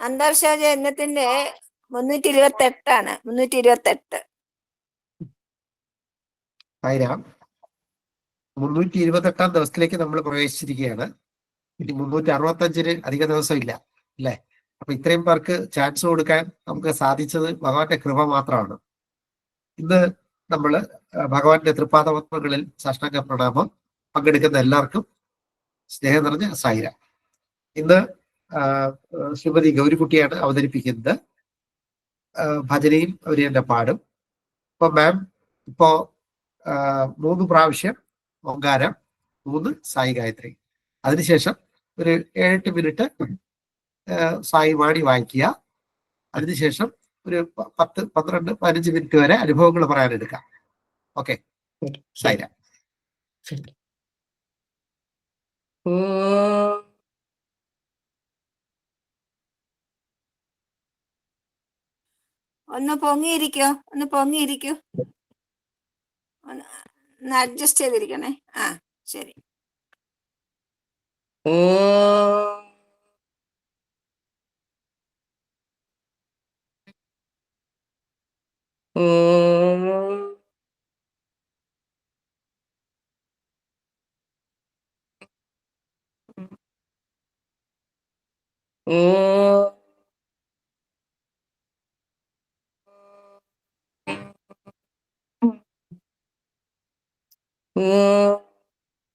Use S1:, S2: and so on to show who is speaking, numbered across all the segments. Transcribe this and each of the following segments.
S1: അന്തർശോച യജ്ഞത്തിന്റെ മുന്നൂറ്റി ഇരുപത്തി എട്ടാണ് മുന്നൂറ്റി ഇരുപത്തി എട്ട്
S2: മുന്നൂറ്റി ഇരുപത്തെട്ടാം ദിവസത്തിലേക്ക് നമ്മൾ പ്രവേശിച്ചിരിക്കുകയാണ്. ഇനി മുന്നൂറ്റി അറുപത്തി അഞ്ചിന് അധിക ദിവസം ഇല്ല അല്ലേ? അപ്പൊ ഇത്രയും പേർക്ക് ചാൻസ് കൊടുക്കാൻ നമുക്ക് സാധിച്ചത് ഭഗവാന്റെ കൃപ മാത്രമാണ്. ഇന്ന് നമ്മൾ ഭഗവാന്റെ തൃപ്പാദപത്മങ്ങളിൽ സാഷ്ടാംഗ പ്രണാമം പങ്കെടുക്കുന്ന എല്ലാവർക്കും സ്നേഹം നിറഞ്ഞ സായിര. ഇന്ന് ശ്രീമതി ഗൗരിക്കുട്ടിയാണ് അവതരിപ്പിക്കുന്നത്. ഭജനയും അവർ തന്നെ പാടും. ഇപ്പൊ മാം ഇപ്പോ മൂന്ന് പ്രാവശ്യം ഓങ്കാരം മൂന്ന് സായി ഗായത്രി. അതിനുശേഷം ഒരു ഏഴെട്ട് മിനിറ്റ് സായി വാണി വായിക്കുക. അതിനുശേഷം ഒരു പത്ത് പന്ത്രണ്ട് പതിനഞ്ച് മിനിറ്റ് വരെ അനുഭവങ്ങൾ പറയാനെടുക്കാം. ഓക്കെ? സായിരാ.
S3: ഓ
S1: ഒന്ന് പൊങ്ങിയിരിക്കോ ഒന്ന് പൊങ്ങിയിരിക്കൂ. ഒന്ന് അഡ്ജസ്റ്റ് ചെയ്തിരിക്കണേ. ആ ശരി.
S3: ഓ. ഓ. ഓ.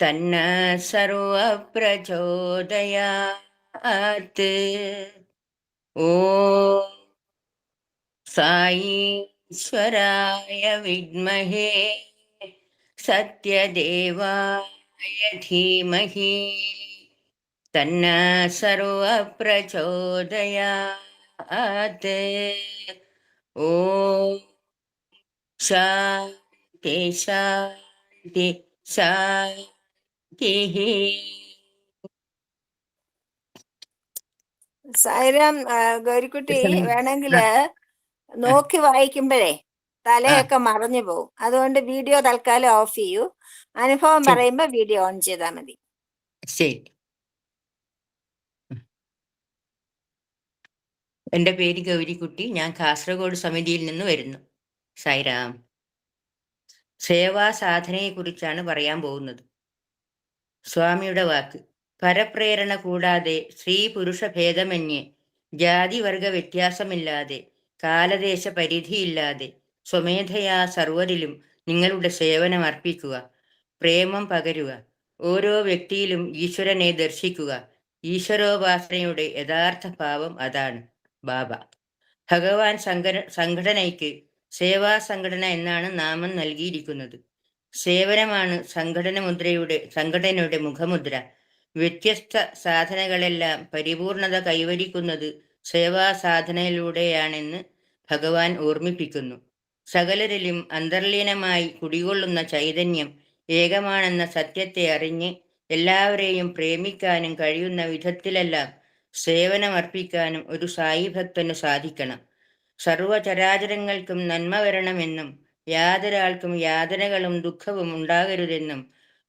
S3: തന്ന സർവ പ്രചോദയാത് ഓ സായീശ്വരായ വിദ്മഹേ സത്യദേവായ ധീമഹി തന്ന സർവപ്രചോദയാത്. ഓ ശാന്തി ശാന്തി ശാന്തി.
S1: സായിരാം ഗൗരിക്കുട്ടി വേണമെങ്കിൽ നോക്കി വായിക്കുമ്പോഴേ തലയൊക്കെ മറഞ്ഞു പോകും അതുകൊണ്ട് വീഡിയോ തൽക്കാലം ഓഫ് ചെയ്യൂ. അനുഭവം. പറയുമ്പോ വീഡിയോ ഓൺ ചെയ്താൽ മതി.
S3: ശരി. എന്റെ പേര് ഗൗരിക്കുട്ടി. ഞാൻ കാസർഗോഡ് സമിതിയിൽ നിന്ന് വരുന്നു. സായിരാം. സേവാ സാധനയെക്കുറിച്ചാണ് പറയാൻ പോകുന്നത്. സ്വാമിയുടെ വാക്ക്. പരപ്രേരണ കൂടാതെ സ്ത്രീ പുരുഷ ഭേദമന്യേ ജാതിവർഗ വ്യത്യാസമില്ലാതെ കാലദേശ പരിധിയില്ലാതെ സ്വമേധയാ സർവരിലും നിങ്ങളുടെ സേവനം അർപ്പിക്കുക പ്രേമം പകരുക ഓരോ വ്യക്തിയിലും ഈശ്വരനെ ദർശിക്കുക ഈശ്വരോപാസനയുടെ യഥാർത്ഥ ഭാവം അതാണ് ബാബ. ഭഗവാൻ സംഘട സംഘടനയ്ക്ക് സേവാ സംഘടന എന്നാണ് നാമം നൽകിയിരിക്കുന്നത്. സേവനമാണ് സംഘടന മുദ്രയുടെ സംഘടനയുടെ മുഖമുദ്ര. വ്യത്യസ്ത സാധനകളെല്ലാം പരിപൂർണത കൈവരിക്കുന്നത് സേവാ സാധനയിലൂടെയാണെന്ന് ഭഗവാൻ ഓർമ്മിപ്പിക്കുന്നു. സകലരിലും അന്തർലീനമായി കുടികൊള്ളുന്ന ചൈതന്യം ഏകമാണെന്ന സത്യത്തെ അറിഞ്ഞ് എല്ലാവരെയും പ്രേമിക്കാനും കഴിയുന്ന വിധത്തിലെല്ലാം സേവനമർപ്പിക്കാനും ഒരു സായി ഭക്തന് സാധിക്കണം. സർവചരാചരങ്ങൾക്കും നന്മ വരണമെന്നും യാതൊരാൾക്കും യാതനകളും ദുഃഖവും ഉണ്ടാകരുതെന്നും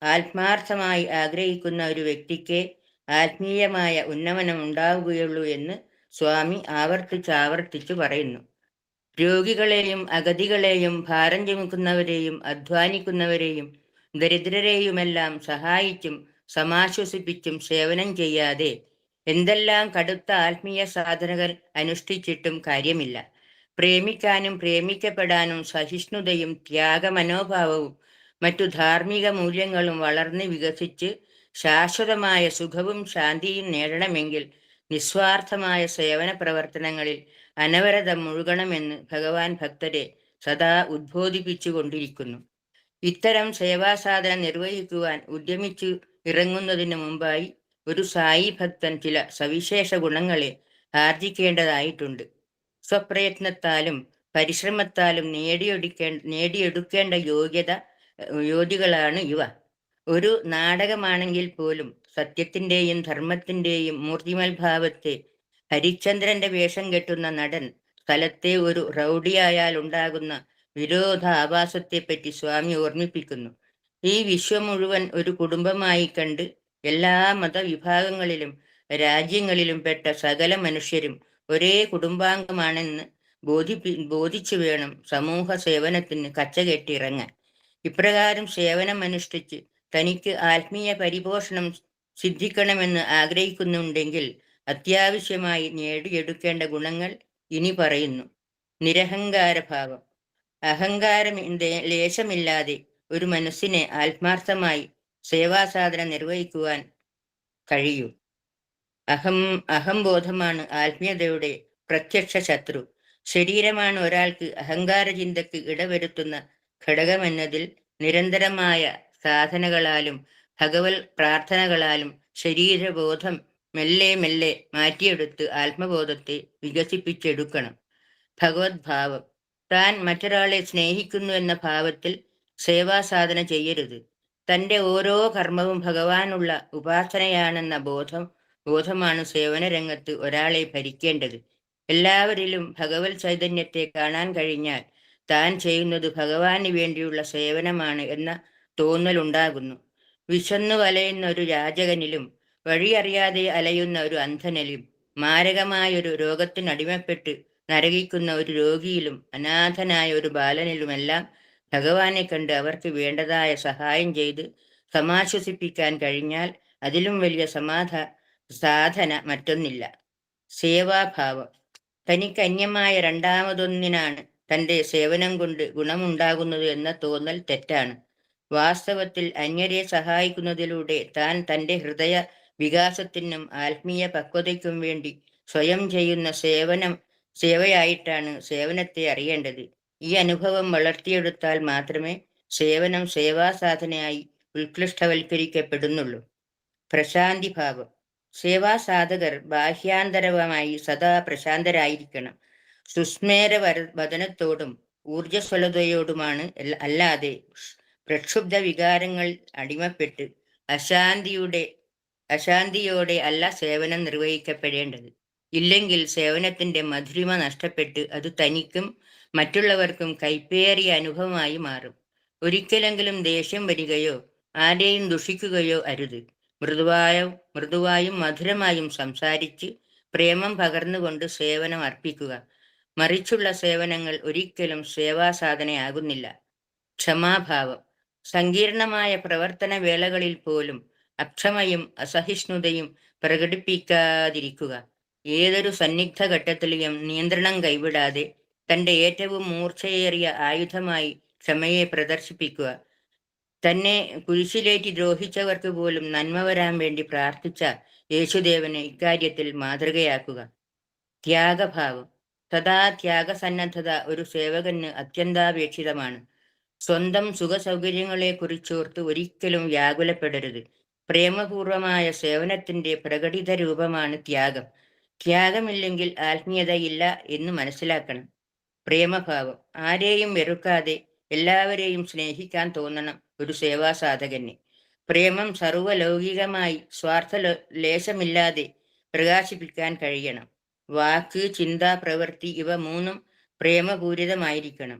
S3: ആത്മാർത്ഥമായി ആഗ്രഹിക്കുന്ന ഒരു വ്യക്തിക്ക് ആത്മീയമായ ഉന്നമനം ഉണ്ടാവുകയുള്ളൂ എന്ന് സ്വാമി ആവർത്തിച്ച് ആവർത്തിച്ചു പറയുന്നു. രോഗികളെയും അഗതികളെയും ഭാരം ചുമക്കുന്നവരെയും അധ്വാനിക്കുന്നവരെയും ദരിദ്രരെയുമെല്ലാം സഹായിച്ചും സമാശ്വസിപ്പിച്ചും സേവനം ചെയ്യാതെ എന്തെല്ലാം കടുത്ത ആത്മീയ സാധനകൾ അനുഷ്ഠിച്ചിട്ടും കാര്യമില്ല. പ്രേമിക്കാനും പ്രേമിക്കപ്പെടാനും സഹിഷ്ണുതയും ത്യാഗമനോഭാവവും മറ്റു ധാർമ്മിക മൂല്യങ്ങളും വളർന്ന് വികസിച്ച് ശാശ്വതമായ സുഖവും ശാന്തിയും നേടണമെങ്കിൽ നിസ്വാർത്ഥമായ സേവന പ്രവർത്തനങ്ങളിൽ അനവരതം മുഴുകണമെന്ന് ഭഗവാൻ ഭക്തരെ സദാ ഉദ്ബോധിപ്പിച്ചു കൊണ്ടിരിക്കുന്നു ഇത്തരം സേവാസാധന നിർവഹിക്കുവാൻ ഉദ്യമിച്ചു ഇറങ്ങുന്നതിന് മുമ്പായി ഒരു സായി ഭക്തൻ ചില സവിശേഷ ഗുണങ്ങളെ ആർജിക്കേണ്ടതായിട്ടുണ്ട് സ്വപ്രയത്നത്താലും പരിശ്രമത്താലും നേടിയെടുക്കേ നേടിയെടുക്കേണ്ട യോഗ്യത യോഗികളാണ് ഇവ. ഒരു നാടകമാണെങ്കിൽ പോലും സത്യത്തിന്റെയും ധർമ്മത്തിന്റെയും മൂർത്തിമൽ ഭാവത്തെ ഹരിശ്ചന്ദ്രന്റെ വേഷം കെട്ടുന്ന നടൻ സ്ഥലത്തെ ഒരു റൗഡിയായാൽ ഉണ്ടാകുന്ന വിരോധാഭാസത്തെപ്പറ്റി സ്വാമി ഓർമ്മിപ്പിക്കുന്നു. ഈ വിശ്വം മുഴുവൻ ഒരു കുടുംബമായി കണ്ട് എല്ലാ മതവിഭാഗങ്ങളിലും രാജ്യങ്ങളിലും പെട്ട സകല മനുഷ്യരും ഒരേ കുടുംബാംഗമാണെന്ന് ബോധിപ്പി ബോധിച്ചു വേണം സമൂഹ സേവനത്തിന് കച്ചകെട്ടിറങ്ങാൻ ഇപ്രകാരം സേവനം അനുഷ്ഠിച്ച് തനിക്ക് ആത്മീയ പരിപോഷണം സിദ്ധിക്കണമെന്ന് ആഗ്രഹിക്കുന്നുണ്ടെങ്കിൽ അത്യാവശ്യമായി നേടിയെടുക്കേണ്ട ഗുണങ്ങൾ ഇനി പറയുന്നു. നിരഹങ്കാര ഭാവം അഹങ്കാരം ലേശമില്ലാതെ ഒരു മനസ്സിനെ ആത്മാർത്ഥമായി സേവാസാധന നിർവഹിക്കുവാൻ കഴിയൂ. അഹം അഹംബോധമാണ് ആത്മീയതയുടെ പ്രത്യക്ഷ ശത്രു. ശരീരമാണ് ഒരാൾക്ക് അഹങ്കാര ചിന്തക്ക് ഇടവരുത്തുന്ന ഘടകമെന്നതിൽ നിരന്തരമായ സാധനകളാലും ഭഗവത് പ്രാർത്ഥനകളാലും ശരീരബോധം മെല്ലെ മെല്ലെ മാറ്റിയെടുത്ത് ആത്മബോധത്തെ വികസിപ്പിച്ചെടുക്കണം. ഭഗവത് ഭാവം. താൻ മറ്റൊരാളെ സ്നേഹിക്കുന്നു എന്ന ഭാവത്തിൽ സേവാസാധന ചെയ്യരുത്. തന്റെ ഓരോ കർമ്മവും ഭഗവാനുള്ള ഉപാസനയാണെന്ന ബോധം ബോധമാണ് സേവന രംഗത്ത് ഒരാളെ ഭരിക്കേണ്ടത്. എല്ലാവരിലും ഭഗവത് ചൈതന്യത്തെ കാണാൻ കഴിഞ്ഞാൽ താൻ ചെയ്യുന്നത് ഭഗവാന് വേണ്ടിയുള്ള സേവനമാണ് എന്ന തോന്നലുണ്ടാകുന്നു വിശന്നു വലയുന്ന ഒരു രാജകനിലും വഴിയറിയാതെ അലയുന്ന ഒരു അന്ധനിലും മാരകമായൊരു രോഗത്തിനടിമപ്പെട്ട് നരകിക്കുന്ന ഒരു രോഗിയിലും അനാഥനായ ഒരു ബാലനിലുമെല്ലാം ഭഗവാനെ കണ്ട് അവർക്ക് വേണ്ടതായ സഹായം ചെയ്ത് സമാശ്വസിപ്പിക്കാൻ കഴിഞ്ഞാൽ അതിലും വലിയ സമാധാ സാധന മറ്റൊന്നില്ല. സേവാഭാവം. തനിക്ക് അന്യമായ രണ്ടാമതൊന്നിനാണ് തന്റെ സേവനം കൊണ്ട് ഗുണമുണ്ടാകുന്നത് എന്ന തോന്നൽ തെറ്റാണ്. വാസ്തവത്തിൽ അന്യരെ സഹായിക്കുന്നതിലൂടെ താൻ തന്റെ ഹൃദയ വികാസത്തിനും ആത്മീയ പക്വതയ്ക്കും വേണ്ടി സ്വയം ചെയ്യുന്ന സേവനം സേവയായിട്ടാണ് സേവനത്തെ അറിയേണ്ടത്. ഈ അനുഭവം വളർത്തിയെടുത്താൽ മാത്രമേ സേവനം സേവാസാധനയായി ഉത്കൃഷ്ടവൽക്കരിക്കപ്പെടുന്നുള്ളൂ. പ്രശാന്തി ഭാവം സേവാസാധകർ ബാഹ്യാന്തരവുമായി സദാ പ്രശാന്തരായിരിക്കണം. സുസ്മേര വര വദനത്തോടും ഊർജസ്വലതയോടുമാണ് അല്ല- അല്ലാതെ പ്രക്ഷുബ്ധ വികാരങ്ങൾ അടിമപ്പെട്ട് അശാന്തിയുടെ അശാന്തിയോടെ അല്ല സേവനം നിർവഹിക്കപ്പെടേണ്ടത്. ഇല്ലെങ്കിൽ സേവനത്തിന്റെ മധുരിമ നഷ്ടപ്പെട്ട് അത് തനിക്കും മറ്റുള്ളവർക്കും കൈപ്പേറിയ അനുഭവമായി മാറും. ഒരിക്കലെങ്കിലും ദേഷ്യം വരികയോ ആരെയും ദുഷിക്കുകയോ അരുത്. മൃദുവായും മൃദുവായും മധുരമായും സംസാരിച്ച് പ്രേമം പകർന്നുകൊണ്ട് സേവനം അർപ്പിക്കുക. മറിച്ചുള്ള സേവനങ്ങൾ ഒരിക്കലും സേവാസാധനയാകുന്നില്ല. ക്ഷമാഭാവം. സങ്കീർണമായ പ്രവർത്തന വേളകളിൽ പോലും അക്ഷമയും അസഹിഷ്ണുതയും പ്രകടിപ്പിക്കാതിരിക്കുക. ഏതൊരു സന്നിഗ്ധ ഘട്ടത്തിലെയും നിയന്ത്രണം കൈവിടാതെ തന്റെ ഏറ്റവും മൂർച്ചയേറിയ ആയുധമായി ക്ഷമയെ പ്രദർശിപ്പിക്കുക. തന്നെ കുരിശിലേറ്റി ദ്രോഹിച്ചവർക്ക് പോലും നന്മ വരാൻ വേണ്ടി പ്രാർത്ഥിച്ച യേശുദേവനെ ഇക്കാര്യത്തിൽ മാതൃകയാക്കുക. ത്യാഗഭാവം. സദാ ത്യാഗസന്നദ്ധത ഒരു സേവകന് അത്യന്താപേക്ഷിതമാണ്. സ്വന്തം സുഖസൗകര്യങ്ങളെ കുറിച്ചോർത്ത് ഒരിക്കലും വ്യാകുലപ്പെടരുത്. പ്രേമപൂർവമായ സേവനത്തിന്റെ പ്രകടിത രൂപമാണ് ത്യാഗം. ത്യാഗമില്ലെങ്കിൽ ആത്മീയതയില്ല എന്ന് മനസ്സിലാക്കണം. പ്രേമഭാവം. ആരെയും വെറുക്കാതെ എല്ലാവരെയും സ്നേഹിക്കാൻ തോന്നണം. ഒരു സേവാസാധകന്. പ്രേമം സർവലൗകികമായി സ്വാർത്ഥ ലേശമില്ലാതെ പ്രകാശിപ്പിക്കാൻ കഴിയണം. വാക്ക് ചിന്ത പ്രവൃത്തി ഇവ മൂന്നും പ്രേമപൂരിതമായിരിക്കണം.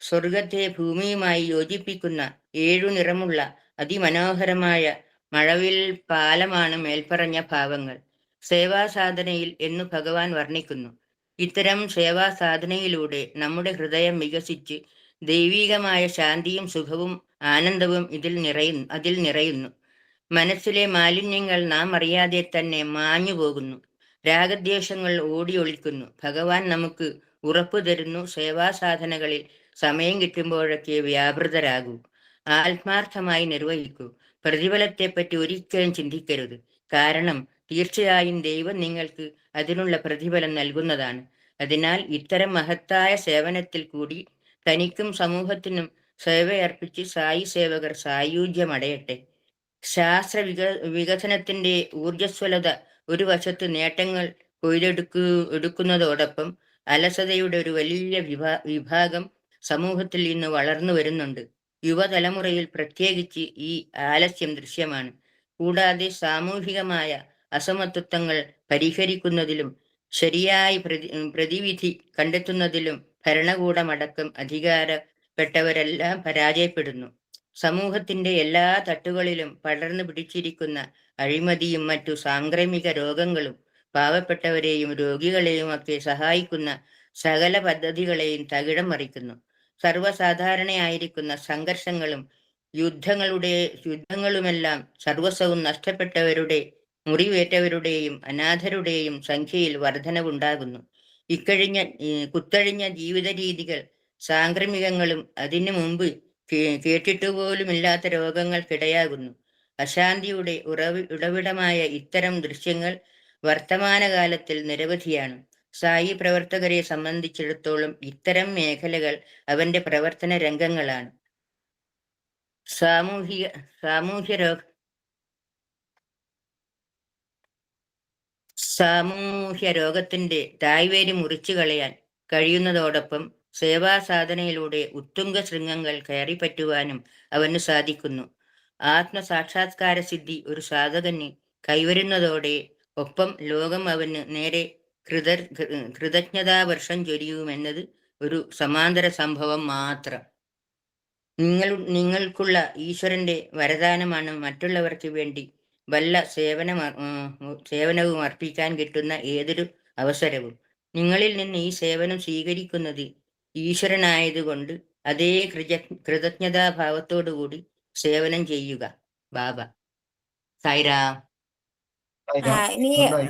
S3: സ്വർഗത്തെ ഭൂമിയുമായി യോജിപ്പിക്കുന്ന ഏഴു നിറമുള്ള അതിമനോഹരമായ മഴവിൽ പാലമാണ് മേൽപ്പറഞ്ഞ ഭാവങ്ങൾ. സേവാസാധനയിൽ എന്നു ഭഗവാൻ വർണിക്കുന്നു. ഇത്തരം സേവാസാധനയിലൂടെ നമ്മുടെ ഹൃദയം വികസിച്ച് ദൈവികമായ ശാന്തിയും സുഖവും ആനന്ദവും ഇതിൽ നിറയുന്നു അതിൽ നിറയുന്നു. മനസ്സിലെ മാലിന്യങ്ങൾ നാം അറിയാതെ തന്നെ മാഞ്ഞു പോകുന്നു. രാഗദ്വേഷങ്ങൾ ഓടിയൊളിക്കുന്നു ഭഗവാൻ നമുക്ക് ഉറപ്പു തരുന്നു. സേവാസാധനകളിൽ സമയം കിട്ടുമ്പോഴൊക്കെ വ്യാപൃതരാകൂ. ആത്മാർത്ഥമായി നിർവഹിക്കൂ. പ്രതിഫലത്തെപ്പറ്റി ഒരിക്കലും ചിന്തിക്കരുത്. കാരണം തീർച്ചയായും ദൈവം നിങ്ങൾക്ക് അതിനുള്ള പ്രതിഫലം നൽകുന്നതാണ്. അതിനാൽ ഇത്തരം മഹത്തായ സേവനത്തിൽ കൂടി തനിക്കും സമൂഹത്തിനും സേവയർപ്പിച്ച് സായി സേവകർ സായുജ്യമടയട്ടെ. ശാസ്ത്ര വിക വികസനത്തിന്റെ ഊർജസ്വലത ഒരു വശത്ത് നേട്ടങ്ങൾ കൊയ്തെടുക്കു എടുക്കുന്നതോടൊപ്പം അലസതയുടെ ഒരു വലിയ വിഭാ വിഭാഗം സമൂഹത്തിൽ ഇന്ന് വളർന്നു വരുന്നുണ്ട്. യുവതലമുറയിൽ പ്രത്യേകിച്ച് ഈ ആലസ്യം ദൃശ്യമാണ്. കൂടാതെ സാമൂഹികമായ അസമത്വങ്ങൾ പരിഹരിക്കുന്നതിലും ശരിയായി പ്രതി പ്രതിവിധി കണ്ടെത്തുന്നതിലും ഭരണകൂടമടക്കം അധികാരപ്പെട്ടവരെല്ലാം പരാജയപ്പെടുന്നു. സമൂഹത്തിന്റെ എല്ലാ തട്ടുകളിലും പടർന്നു പിടിച്ചിരിക്കുന്ന അഴിമതിയും മറ്റു സാംക്രമിക രോഗങ്ങളും പാവപ്പെട്ടവരെയും രോഗികളെയും ഒക്കെ സഹായിക്കുന്ന സകല പദ്ധതികളെയും തകിടം മറിക്കുന്നു. സർവസാധാരണയായിരിക്കുന്ന സംഘർഷങ്ങളും യുദ്ധങ്ങളുടെ യുദ്ധങ്ങളുമെല്ലാം സർവസ്വവും നഷ്ടപ്പെട്ടവരുടെ മുറിവേറ്റവരുടെയും അനാഥരുടെയും സംഖ്യയിൽ വർധനവുണ്ടാകുന്നു. ഇക്കഴിഞ്ഞ കുത്തഴിഞ്ഞ ജീവിത രീതികൾ സാംക്രമികങ്ങളും അതിനു മുമ്പ് കേട്ടിട്ടു പോലുമില്ലാത്ത രോഗങ്ങൾക്കിടയാകുന്നു. അശാന്തിയുടെ ഉറവി ഉടവിടമായ ഇത്തരം ദൃശ്യങ്ങൾ വർത്തമാനകാലത്തിൽ നിരവധിയാണ്. സായി പ്രവർത്തകരെ സംബന്ധിച്ചിടത്തോളം ഇത്തരം മേഖലകൾ അവന്റെ പ്രവർത്തന രംഗങ്ങളാണ്. സാമൂഹിക സാമൂഹ്യ രോഗ സാമൂഹ്യ രോഗത്തിന്റെ തായ്വേര് മുറിച്ചു കളയാൻ കഴിയുന്നതോടൊപ്പം സേവാ സാധനയിലൂടെ ഉത്തുംഗ ശൃംഗങ്ങൾ കയറിപ്പറ്റുവാനും അവന് സാധിക്കുന്നു. ആത്മസാക്ഷാത്കാര സിദ്ധി ഒരു സാധകന് കൈവരുന്നതോടെ ഒപ്പം ലോകം അവന് നേരെ കൃത കൃതജ്ഞതാവർഷം ചൊരിയുമെന്നത് ഒരു സമാന്തര സംഭവം മാത്രം. നിങ്ങൾ നിങ്ങൾക്കുള്ള ഈശ്വരന്റെ വരദാനമാണ് മറ്റുള്ളവർക്ക് വേണ്ടി വല്ല സേവന സേവനവും അർപ്പിക്കാൻ കിട്ടുന്ന ഏതൊരു അവസരവും. നിങ്ങളിൽ നിന്ന് ഈ സേവനം സ്വീകരിക്കുന്നത് ഈശ്വരനായതുകൊണ്ട് അതേ കൃത കൃതജ്ഞതാഭാവത്തോടു കൂടി സേവനം ചെയ്യുക. ബാബ. സായിരാം
S1: ആ, ഇനി
S2: നന്നായി.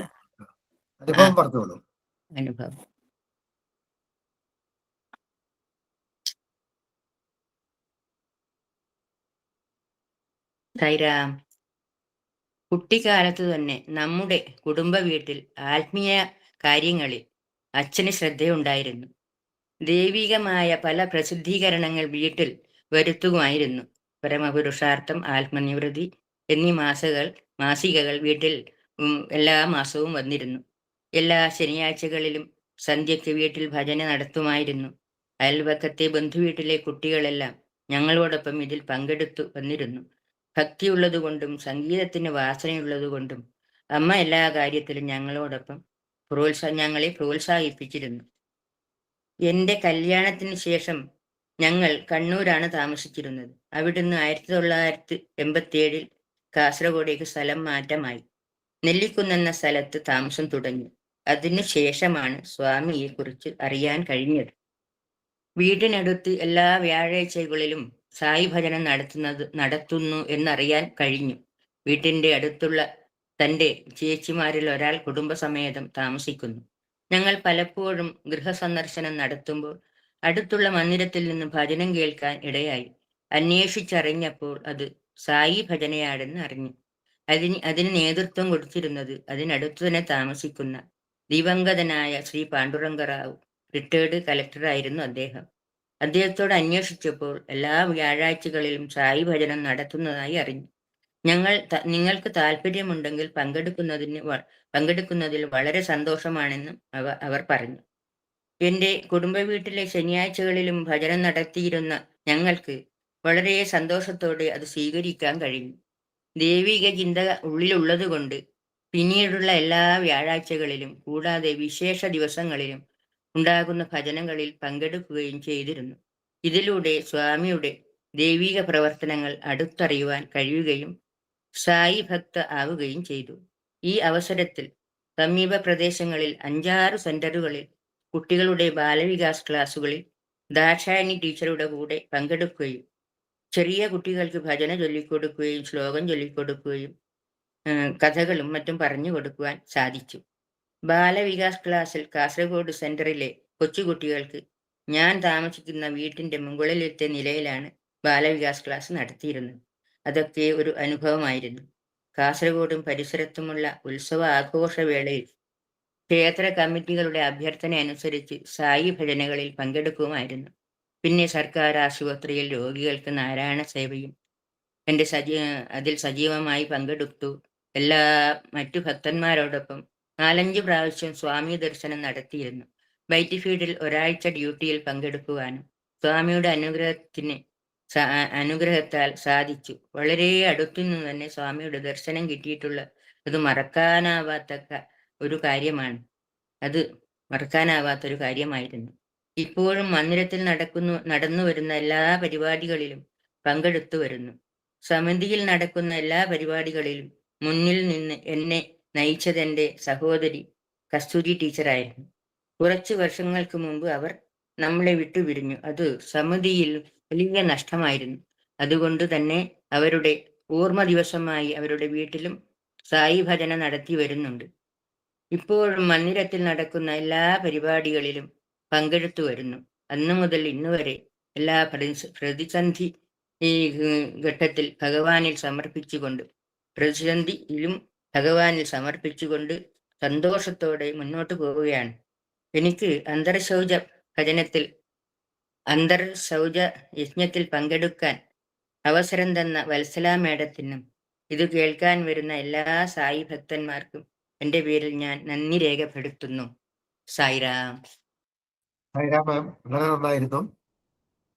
S2: അനുഭവം പറഞ്ഞോളൂ.
S3: അനുഭവം. സായിരാം കുട്ടിക്കാലത്ത് തന്നെ നമ്മുടെ കുടുംബ വീട്ടിൽ ആത്മീയ കാര്യങ്ങളിൽ അച്ഛന് ശ്രദ്ധയുണ്ടായിരുന്നു. ദൈവികമായ പല പ്രസിദ്ധീകരണങ്ങൾ വീട്ടിൽ വരുത്തുമായിരുന്നു പരമപുരുഷാർത്ഥം ആത്മനിവൃത്തി എന്നീ മാസകൾ മാസികകൾ വീട്ടിൽ എല്ലാ മാസവും വന്നിരുന്നു. എല്ലാ ശനിയാഴ്ചകളിലും സന്ധ്യയ്ക്ക് വീട്ടിൽ ഭജന നടത്തുമായിരുന്നു. അയൽവക്കത്തെ ബന്ധുവീട്ടിലെ കുട്ടികളെല്ലാം ഞങ്ങളോടൊപ്പം ഇതിൽ പങ്കെടുത്തു വന്നിരുന്നു. ഭക്തിയുള്ളതുകൊണ്ടും സംഗീതത്തിന് വാസനയുള്ളതുകൊണ്ടും അമ്മ എല്ലാ കാര്യത്തിലും ഞങ്ങളോടൊപ്പം പ്രോത്സാ ഞങ്ങളെ പ്രോത്സാഹിപ്പിച്ചിരുന്നു. എന്റെ കല്യാണത്തിന് ശേഷം ഞങ്ങൾ കണ്ണൂരാണ് താമസിച്ചിരുന്നത്. അവിടുന്ന് ആയിരത്തി തൊള്ളായിരത്തി എൺപത്തി ഏഴിൽ കാസർഗോഡേക്ക് സ്ഥലം മാറ്റമായി. നെല്ലിക്കുന്ന് എന്ന സ്ഥലത്ത് താമസം തുടങ്ങി. അതിനു ശേഷമാണ് സ്വാമിയെ കുറിച്ച് അറിയാൻ കഴിഞ്ഞത്. വീടിനടുത്ത് എല്ലാ വ്യാഴാഴ്ചകളിലും സായി ഭജനം നടത്തുന്നത് നടത്തുന്നു എന്നറിയാൻ കഴിഞ്ഞു. വീട്ടിന്റെ അടുത്തുള്ള തന്റെ ചേച്ചിമാരിൽ ഒരാൾ കുടുംബസമേതം താമസിക്കുന്നു. ഞങ്ങൾ പലപ്പോഴും ഗൃഹസന്ദർശനം നടത്തുമ്പോൾ അടുത്തുള്ള മന്ദിരത്തിൽ നിന്ന് ഭജനം കേൾക്കാൻ ഇടയായി. അന്വേഷിച്ചറിഞ്ഞപ്പോൾ അത് സായി ഭജനയാണെന്ന് അറിഞ്ഞു. അതിന് അതിന് നേതൃത്വം കൊടുത്തിരുന്നത് അതിനടുത്തു തന്നെ താമസിക്കുന്ന ദിവംഗതനായ ശ്രീ പാണ്ഡുരംഗറാവു റിട്ടയർഡ് കലക്ടറായിരുന്നു അദ്ദേഹം. അദ്ദേഹത്തോട് അന്വേഷിച്ചപ്പോൾ എല്ലാ വ്യാഴാഴ്ചകളിലും സായി ഭജനം നടത്തുന്നതായി അറിഞ്ഞു. ഞങ്ങൾ നിങ്ങൾക്ക് താല്പര്യമുണ്ടെങ്കിൽ പങ്കെടുക്കുന്നതിന് പങ്കെടുക്കുന്നതിൽ വളരെ സന്തോഷമാണെന്നും അവ അവർ പറഞ്ഞു. എന്റെ കുടുംബ വീട്ടിലെ ശനിയാഴ്ചകളിലും ഭജനം നടത്തിയിരുന്ന ഞങ്ങൾക്ക് വളരെ സന്തോഷത്തോടെ അത് സ്വീകരിക്കാൻ കഴിഞ്ഞു. ദൈവിക ചിന്ത ഉള്ളിലുള്ളത് കൊണ്ട് പിന്നീടുള്ള എല്ലാ വ്യാഴാഴ്ചകളിലും കൂടാതെ വിശേഷ ദിവസങ്ങളിലും ഉണ്ടാകുന്ന ഭജനങ്ങളിൽ പങ്കെടുക്കുകയും ചെയ്തിരുന്നു. ഇതിലൂടെ സ്വാമിയുടെ ദൈവിക പ്രവർത്തനങ്ങൾ അടുത്തറിയുവാൻ കഴിയുകയും സായി ഭക്ത ആവുകയും ചെയ്തു. ഈ അവസരത്തിൽ സമീപ പ്രദേശങ്ങളിൽ അഞ്ചാറ് സെന്ററുകളിൽ കുട്ടികളുടെ ബാലവികാസ് ക്ലാസുകളിൽ ദാക്ഷായണി ടീച്ചറുടെ കൂടെ പങ്കെടുക്കുകയും ചെറിയ കുട്ടികൾക്ക് ഭജന ചൊല്ലിക്കൊടുക്കുകയും ശ്ലോകം ചൊല്ലിക്കൊടുക്കുകയും കഥകളും മറ്റും പറഞ്ഞു കൊടുക്കുവാൻ സാധിച്ചു. ബാലവികാസ് ക്ലാസ്സിൽ കാസർഗോഡ് സെന്ററിലെ കൊച്ചുകുട്ടികൾക്ക് ഞാൻ താമസിക്കുന്ന വീട്ടിന്റെ മുകളിലത്തെ നിലയിലാണ് ബാലവികാസ് ക്ലാസ് നടത്തിയിരുന്നത്. അതൊക്കെ ഒരു അനുഭവമായിരുന്നു. കാസർഗോഡും പരിസരത്തുമുള്ള ഉത്സവ ആഘോഷവേളയിൽ ക്ഷേത്ര കമ്മിറ്റികളുടെ അഭ്യർത്ഥന അനുസരിച്ച് സായി ഭജനകളിൽ പങ്കെടുക്കുമായിരുന്നു. പിന്നെ സർക്കാർ ആശുപത്രിയിൽ രോഗികൾക്ക് നാരായണ സേവയും എന്റെ സജീ അതിൽ സജീവമായി പങ്കെടുത്തു. എല്ലാ മറ്റു ഭക്തന്മാരോടൊപ്പം നാലഞ്ച് പ്രാവശ്യം സ്വാമി ദർശനം നടത്തിയിരുന്നു. വൈറ്റ് ഫീൽഡിൽ ഒരാഴ്ച ഡ്യൂട്ടിയിൽ പങ്കെടുക്കുവാനും സ്വാമിയുടെ അനുഗ്രഹത്തിന് അനുഗ്രഹത്താൽ സാധിച്ചു. വളരെ അടുത്തു നിന്ന് തന്നെ സ്വാമിയുടെ ദർശനം കിട്ടിയിട്ടുള്ള അത് മറക്കാനാവാത്ത ഒരു കാര്യമാണ്. അത് മറക്കാനാവാത്ത ഒരു കാര്യമായിരുന്നു. ഇപ്പോഴും മന്ദിരത്തിൽ നടക്കുന്നു നടന്നു വരുന്ന എല്ലാ പരിപാടികളിലും പങ്കെടുത്തു വരുന്നു. സമിതിയിൽ നടക്കുന്ന എല്ലാ പരിപാടികളിലും മുന്നിൽ നിന്ന് എന്നെ നയിച്ചതെന്റെ സഹോദരി കസ്തൂരി ടീച്ചറായിരുന്നു. കുറച്ചു വർഷങ്ങൾക്ക് മുമ്പ് അവർ നമ്മളെ വിട്ടുപിരിഞ്ഞു. അത് സമിതിയിൽ വലിയ നഷ്ടമായിരുന്നു. അതുകൊണ്ട് തന്നെ അവരുടെ ഓർമ്മ ദിവസമായി അവരുടെ വീട്ടിലും സായി ഭജന നടത്തി വരുന്നുണ്ട്. ഇപ്പോഴും മന്ദിരത്തിൽ നടക്കുന്ന എല്ലാ പരിപാടികളിലും പങ്കെടുത്തു വരുന്നു. അന്നു മുതൽ ഇന്ന് വരെ എല്ലാ പ്രതിസ- പ്രതിസന്ധി ഈ ഘട്ടത്തിൽ ഭഗവാനിൽ സമർപ്പിച്ചുകൊണ്ട് പ്രതിസന്ധിയിലും ഭഗവാനിൽ സമർപ്പിച്ചുകൊണ്ട് സന്തോഷത്തോടെ മുന്നോട്ട് പോവുകയാണ്. എനിക്ക് അന്തരശൗച ഭജനത്തിൽ അന്തർശൗച യജ്ഞത്തിൽ പങ്കെടുക്കാൻ അവസരം തന്ന വത്സല മേഡത്തിനും ഇത് കേൾക്കാൻ വരുന്ന എല്ലാ സായി ഭക്തന്മാർക്കും എൻ്റെ പേരിൽ ഞാൻ നന്ദി രേഖപ്പെടുത്തുന്നു സായിരാം
S2: സായിരാം മാം വളരെ നന്നായിരുന്നു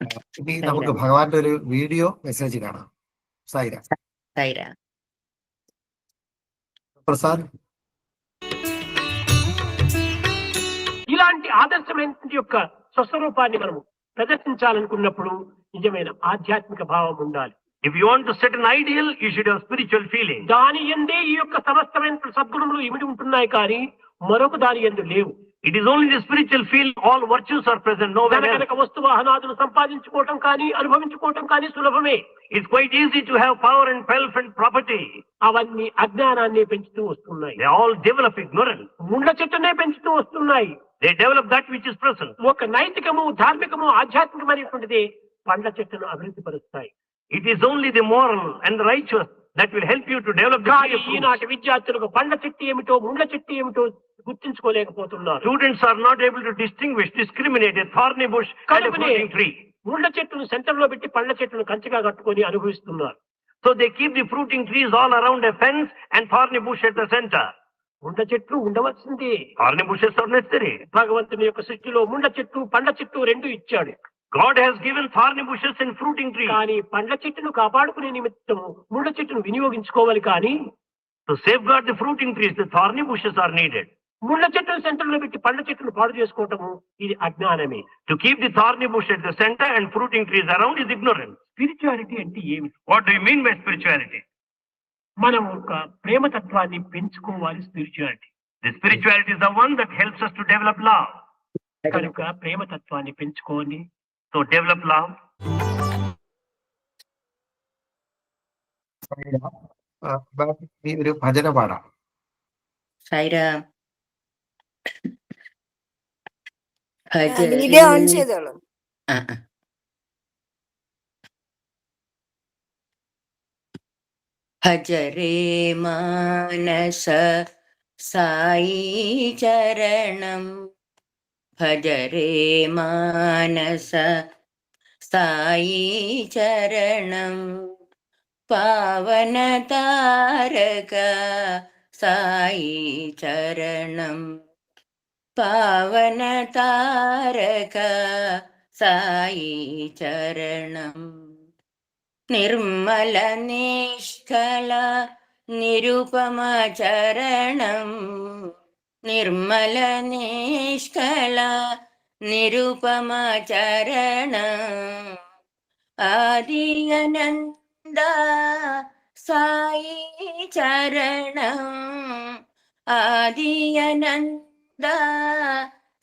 S2: ഇനി
S3: സായിരാം.
S2: നമുക്ക് ഭഗവാന്റെ ഒരു വീഡിയോ മെസ്സേജ് കാണാം സായിരാം
S3: സായിരാം
S2: പ്രസാദ്
S4: ఇలాంటి ఆదర్శమైనటువంటి యొక్క స్వస్వరూపాన్ని మనము ప్రదర్శించాలనుకున్నప్పుడు నిజమైన ఆధ్యాత్మిక భావం ఉండాలి.
S5: If you want set an ideal you should have spiritual feeling
S4: దాని ఎందే ఈ యొక్క సమస్తమైన సద్గుణములు ఇమిడి ఉంటున్నాయి కానీ మరొక దారి ఎందుకు లేవు?
S5: It is only the spiritual feel all virtues are present
S4: no
S5: వెనక
S4: వెనక వస్తు వాహనాదులు సంపాదించుకోవటం కానీ అనుభవించుకోవటం కానీ సులభమే.
S5: It's quite easy to have power and wealth and property
S4: అవన్నీ అజ్ఞానాన్ని పెంచుతూ వస్తున్నాయి.
S5: దే ఆల్ డెవలప్ ఇగ్నోరెన్స్
S4: ముండ చెట్టునే పెంచుతూ వస్తున్నాయి.
S5: They develop that which is present
S4: ఒక నైతికము ధార్మికము ఆధ్యాత్మికమైనటువంటిది పండ్ల చెట్టును అభివృద్ధి పరుస్తాయి
S5: it is only the moral and righteous that will help you to develop
S4: ఈనాటి విద్యార్థులకు పండ్ల చెట్టు ఏమిటో ముండ్ల చెట్టు ఏమిటో గుర్తించుకోలేకపోతున్నారు.
S5: Students are not able to distinguish discriminated thorny bush tree
S4: ముండ్ల చెట్టును సెంటర్లో పెట్టి పండ్ల చెట్టును కంచిగా కట్టుకొని అనుభవిస్తున్నారు.
S5: So they keep the fruiting trees all around fence and thorny bush at the centre
S4: ముండ చెట్లు ఉండవలసింది.
S5: ఫార్ని బుషెస్
S4: భగవంతుని యొక్క సృష్టిలో ముండ చెట్టు పండ్ల చెట్టు రెండు ఇచ్చాడు.
S5: God has given thorny bushes and fruiting tree
S4: కానీ పండ్ల చెట్టును కాపాడుకునే నిమిత్తం ముళ్ళ చెట్టును వినియోగించుకోవాలి కానీ
S5: to safeguard the fruiting trees the thorny bushes are needed
S4: ముళ్ళ చెట్టును సెంటర్లో పెట్టి పండ్ల చెట్టును పాడు చేసుకోవటము ఇది అజ్ఞానమే.
S5: To keep the thorny bush at the centre and fruiting trees around is ignorance
S4: spirituality అంటే ఏమి?
S5: What do you mean by spirituality
S4: మనం ఒక ప్రేమ తత్వాన్ని పెంచుకోవాలి spirituality.
S5: The spirituality is the one that helps us to develop love
S4: కనుక ప్రేమ తత్వాన్ని పెంచుకోండి.
S5: So develop love.
S2: ഭജരെ ആ, മാം, ഈ ഒരു ഭജന പാടാം.
S3: സായിരാം
S1: വീഡിയോ ഓൺ ചെയ്തോളൂ.
S3: ആ, ആ. ഭജ രേ മാനസ സായി ചരണം. ഭജ രേ മാനസ സായി ചരണം. പാവനതാരക സായി ചരണം. പാവനതാരക സായി ചരണം. നിർമ്മല നിഷ്കള നിരുപമ ചരണം. നിർമ്മല നിഷ്കള നിരുപമ ചരണം ആദിയനന്ദ സായി ചരണം ആദിയനന്ദ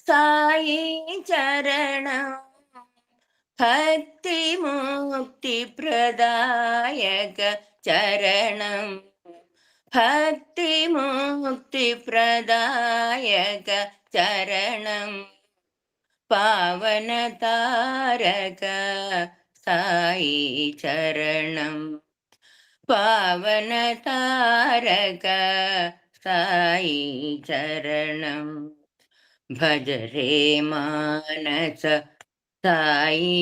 S3: സായി ചരണം ഭക്തി മുക്തി പ്രദായക ചരണം भक्तिमुक्तिप्रदायक चरणम् पावनतारक साई चरणम् पावनतारक साई चरणम् भज रे मानस साई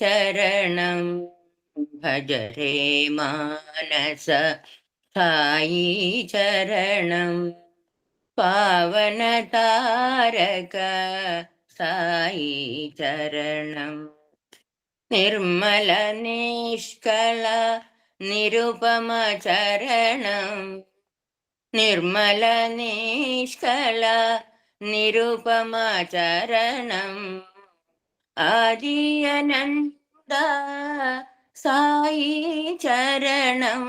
S3: चरणं भज मानस സായി ചരണം പാവന താരക സായി ചരണം നിർമ്മല നിഷ്കള നിരുപമ ചരണം നിർമ്മല നിഷ്കള നിരുപമ ചരണം ആദിയനന്ദ സായി ചരണം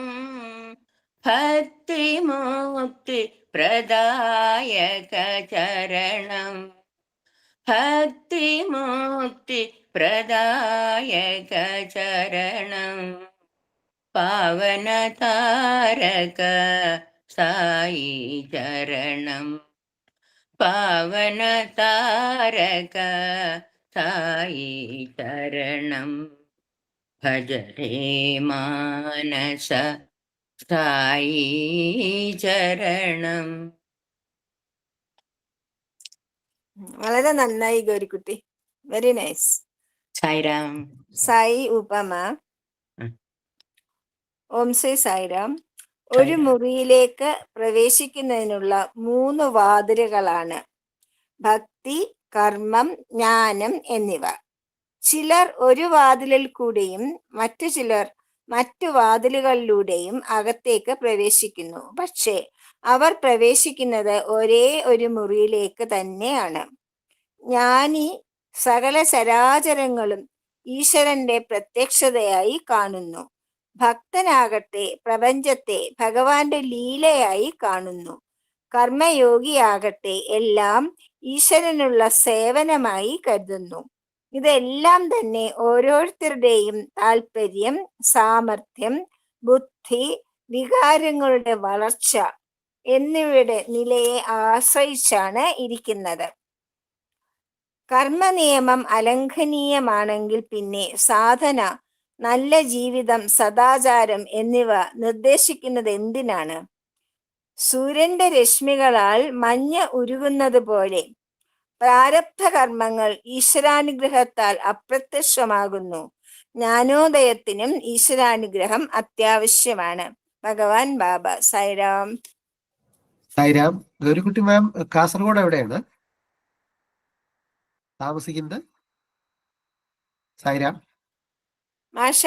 S3: भक्तिमुक्ति प्रदायक चरणं भक्तिमुक्ति प्रदायक चरणं पावनतारक साई चरणं पावनतारक साई चरणं भजरे मानस ചരണം.
S1: വളരെ നന്നായി Gowrikutty. Very nice
S3: Sairam.
S1: Sai ഉപമ. ഓം ശ്രീ സായിരാം. ഒരു മുറിയിലേക്ക് പ്രവേശിക്കുന്നതിനുള്ള മൂന്ന് വാതിലുകളാണ്. ഭക്തി കർമ്മം ജ്ഞാനം എന്നിവ. ചിലർ ഒരു വാതിലിൽ കൂടിയും മറ്റു ചിലർ മറ്റു വാതിലുകളിലൂടെയും അകത്തേക്ക് പ്രവേശിക്കുന്നു. പക്ഷേ അവർ പ്രവേശിക്കുന്നത് ഒരേ ഒരു മുറിയിലേക്ക് തന്നെയാണ്. ജ്ഞാനി സകല ചരാചരങ്ങളും ഈശ്വരന്റെ പ്രത്യക്ഷതയായി കാണുന്നു. ഭക്തനാകട്ടെ പ്രപഞ്ചത്തെ ഭഗവാന്റെ ലീലയായി കാണുന്നു. കർമ്മയോഗിയാകട്ടെ എല്ലാം ഈശ്വരനുള്ള സേവനമായി കരുതുന്നു. ഇതെല്ലാം തന്നെ ഓരോരുത്തരുടെയും താല്പര്യം സാമർഥ്യം ബുദ്ധി വികാരങ്ങളുടെ വളർച്ച എന്നിവയുടെ നിലയെ ആശ്രയിച്ചാണ് ഇരിക്കുന്നത്. കർമ്മനിയമം അലംഘനീയമാണെങ്കിൽ പിന്നെ സാധന നല്ല ജീവിതം സദാചാരം എന്നിവ നിർദ്ദേശിക്കുന്നത് എന്തിനാണ്? സൂര്യന്റെ രശ്മികളാൽ മഞ്ഞ ഉരുകുന്നത് പോലെ പ്രാരബ്ധ കർമ്മങ്ങൾ ഈശ്വരാനുഗ്രഹത്താൽ അപ്രത്യക്ഷമാകുന്നു. ജ്ഞാനോദയത്തിനും ഈശ്വരാനുഗ്രഹം അത്യാവശ്യമാണ്. ഭഗവാൻ ബാബ സൈറാം.
S2: സൈറാം ഗൗരിക്കുട്ടി മാം കാസർഗോഡ് എവിടെയാണ്? താമസിക്കുന്നത്? സൈറാം.
S1: മാഷ